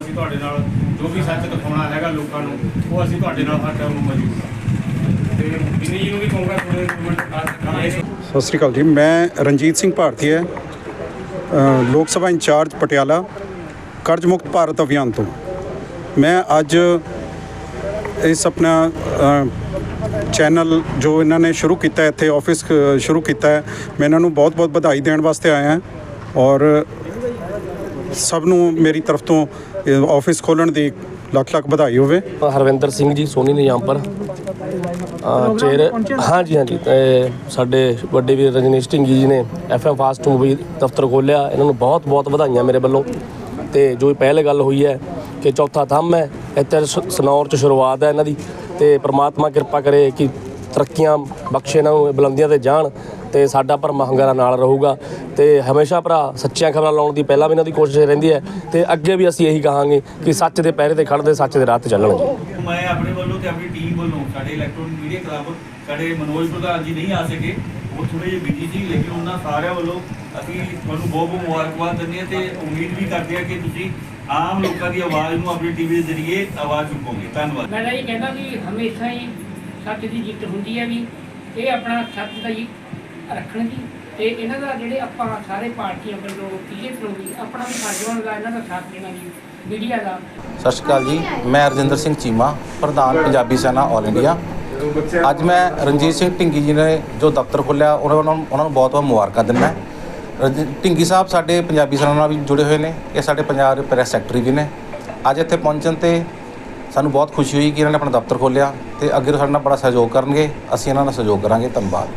ਅਸੀਂ ਤੁਹਾਡੇ ਨਾਲ ਜੋ ਵੀ ਸੱਚ ਦਿਖਾਉਣਾ ਹੈਗਾ ਲੋਕਾਂ ਨੂੰ, ਉਹ ਅਸੀਂ ਤੁਹਾਡੇ ਨਾਲ ਹਰ ਟਾਈਮ ਮੌਜੂਦ ਹਾਂ। ਤੇ ਬਿਨੀ ਜੀ ਨੂੰ ਵੀ ਕਹੂੰਗਾ ਥੋੜੇ ਮਿੰਟ ਸਤਿ ਸ਼੍ਰੀ ਅਕਾਲ ਜੀ, ਮੈਂ ਰਣਜੀਤ ਸਿੰਘ ਭਾਰਤੀ ਹੈ। ਲੋਕ ਸਭਾ ਇੰਚਾਰਜ ਪਟਿਆਲਾ, ਕਰਜ਼ ਮੁਕਤ ਭਾਰਤ ਅਭਿਆਨ ਤੋਂ। ਮੈਂ ਅੱਜ ਇਸ ਆਪਣਾ ਚੈਨਲ ਜੋ ਇਹਨਾਂ ਨੇ ਸ਼ੁਰੂ ਕੀਤਾ ਇੱਥੇ ਆਫਿਸ ਸ਼ੁਰੂ ਕੀਤਾ ਹੈ, ਮੈਂ ਇਹਨਾਂ ਨੂੰ ਬਹੁਤ-ਬਹੁਤ ਵਧਾਈ ਦੇਣ ਵਾਸਤੇ ਆਇਆ ਹਾਂ ਔਰ ਸਭ ਨੂੰ ਮੇਰੀ ਤਰਫ ਤੋਂ ਇਹ ਆਫਿਸ ਖੋਲਣ ਦੀ ਲੱਖ ਲੱਖ ਵਧਾਈ ਹੋਵੇ। ਹਰਵਿੰਦਰ ਸਿੰਘ ਜੀ, ਸੋਨੀ ਨਿਜ਼ਾਮਪੁਰ। ਚੇਅਰ ਹਾਂਜੀ ਹਾਂਜੀ ਸਾਡੇ ਵੱਡੇ ਵੀਰ ਰਜਨੀਸ਼ ਢਿੰਗੀ ਜੀ ਨੇ ਐਫਐਮ ਫਾਸਟ ਮੂਵੀ ਦਫ਼ਤਰ ਖੋਲ੍ਹਿਆ। ਇਹਨਾਂ ਨੂੰ ਬਹੁਤ ਬਹੁਤ ਵਧਾਈਆਂ ਮੇਰੇ ਵੱਲੋਂ। ਤੇ ਜੋ ਪਹਿਲੇ ਗੱਲ ਹੋਈ ਹੈ ਕਿ ਚੌਥਾ ਥੰਮ ਹੈ ਇੱਥੇ ਸਨੌਰ ਚ ਸ਼ੁਰੂਆਤ ਹੈ ਇਹਨਾਂ ਦੀ ਤੇ ਪ੍ਰਮਾਤਮਾ ਕਿਰਪਾ ਕਰੇ ਕਿ ਤਰੱਕੀਆਂ ਬਖਸ਼ੇ ਇਹਨਾਂ ਨੂੰ, ਬੁਲੰਦੀਆਂ ਤੇ ਜਾਣ ਤੇ ਸਾਡਾ ਭਰਮਾ ਹੰਗਾਰਾ ਨਾਲ ਰਹੂਗਾ ਤੇ ਹਮੇਸ਼ਾ ਭਰਾ ਸੱਚੀਆਂ ਖਬਰਾਂ ਲਾਉਣ ਦੀ ਪਹਿਲਾਂ ਵੀ ਇਹਨਾਂ ਦੀ ਕੋਸ਼ਿਸ਼ ਰਹਿੰਦੀ ਹੈ ਤੇ ਅੱਗੇ ਵੀ ਅਸੀਂ ਇਹੀ ਕਹਾਂਗੇ ਕਿ ਸੱਚ ਦੇ ਪਹਿਰੇ ਤੇ ਖੜਦੇ ਸੱਚ ਦੇ ਰਾਹ ਤੇ ਚੱਲਣਗੇ ਮੈਂ ਆਪਣੇ ਵੱਲੋਂ ਤੇ ਆਪਣੀ ਟੀਮ ਵੱਲੋਂ, ਸਾਡੇ ਇਲੈਕਟ੍ਰੋਨਿਕ ਮੀਡੀਆ ਕਲੱਬ ਸਾਡੇ ਮਨੋਜ ਪ੍ਰਧਾਨ ਜੀ ਨਹੀਂ ਆ ਸਕੇ, ਉਹ ਥੋੜੇ ਜਿਹੇ ਬਿਜ਼ੀ ਸੀ, ਲੇਕਿਨ ਉਹਨਾਂ ਸਾਰਿਆਂ ਵੱਲੋਂ ਅਸੀਂ ਤੁਹਾਨੂੰ ਬਹੁਤ ਬਹੁਤ ਮੁਬਾਰਕਬਾਦ ਦਿੰਦੇ ਹਾਂ ਤੇ ਉਮੀਦ ਵੀ ਕਰਦੇ ਹਾਂ ਕਿ ਤੁਸੀਂ ਆਮ ਲੋਕਾਂ ਦੀ ਆਵਾਜ਼ ਨੂੰ ਆਪਣੀ ਟੀਵੀ ਦੇ ਜ਼ਰੀਏ ਆਵਾਜ਼ ਚੁੱਕੋਗੇ। ਧੰਨਵਾਦ। ਮੈਂ ਤਾਂ ਇਹ ਕਹਿੰਦਾ ਵੀ ਹਮੇਸ਼ਾ ਹੀ ਸੱਚ ਦੀ ਜਿੱਤ ਹੁੰਦੀ ਹੈ ਵੀ ਇਹ ਆਪਣਾ ਸੱਚ ਦਾ ਹੀ ਰੱਖਣ ਦੀ ਤੇ ਇਹਨਾਂ ਦਾ ਜਿਹੜੇ ਆਪਾਂ ਸਾਰੇ ਪਾਰਟੀਆਂ ਵੱਲੋਂ ਪੀਏ ਵੱਲੋਂ ਵੀ ਆਪਣਾ ਵੀ ਫਰਜ਼ ਬਣਦਾ ਇਹਨਾਂ ਦਾ ਸਾਥ ਦੇਣਾ ਜੀ ਮੀਡੀਆ ਦਾ। ਸਤਿ ਸ਼੍ਰੀ ਅਕਾਲ ਜੀ ਮੈਂ ਰਜਿੰਦਰ ਸਿੰਘ ਚੀਮਾ ਪ੍ਰਧਾਨ ਪੰਜਾਬੀ ਸੈਨਾ ਆਲ ਇੰਡੀਆ ਅੱਜ ਮੈਂ ਰਣਜੀਤ ਸਿੰਘ ਢਿੰਗੀ ਜੀ ਨੇ ਜੋ ਦਫ਼ਤਰ ਖੋਲ੍ਹਿਆ ਉਹਨਾਂ ਨੂੰ ਉਹਨਾਂ ਨੂੰ ਬਹੁਤ ਬਹੁਤ ਮੁਬਾਰਕਾਂ ਦਿੰਦਾ। ਢਿੰਗੀ ਸਾਹਿਬ ਸਾਡੇ ਪੰਜਾਬੀ ਸੈਨਾ ਨਾਲ ਵੀ ਜੁੜੇ ਹੋਏ ਨੇ ਇਹ ਸਾਡੇ ਪੰਜਾਬ ਦੇ ਪ੍ਰੈਸ ਸੈਕਟਰੀ ਵੀ ਨੇ। ਅੱਜ ਇੱਥੇ ਪਹੁੰਚਣ ਤੇ ਸਾਨੂੰ ਬਹੁਤ ਖੁਸ਼ੀ ਹੋਈ ਕਿ ਇਹਨਾਂ ਨੇ ਆਪਣਾ ਦਫ਼ਤਰ ਖੋਲ੍ਹਿਆ ਤੇ ਅੱਗੇ ਤੋਂ ਸਾਡੇ ਨਾਲ ਬੜਾ ਸਹਿਯੋਗ ਕਰਨਗੇ, ਅਸੀਂ ਇਹਨਾਂ ਨਾਲ ਸਹਿਯੋਗ ਕਰਾਂਗੇ, ਧੰਨਵਾਦ।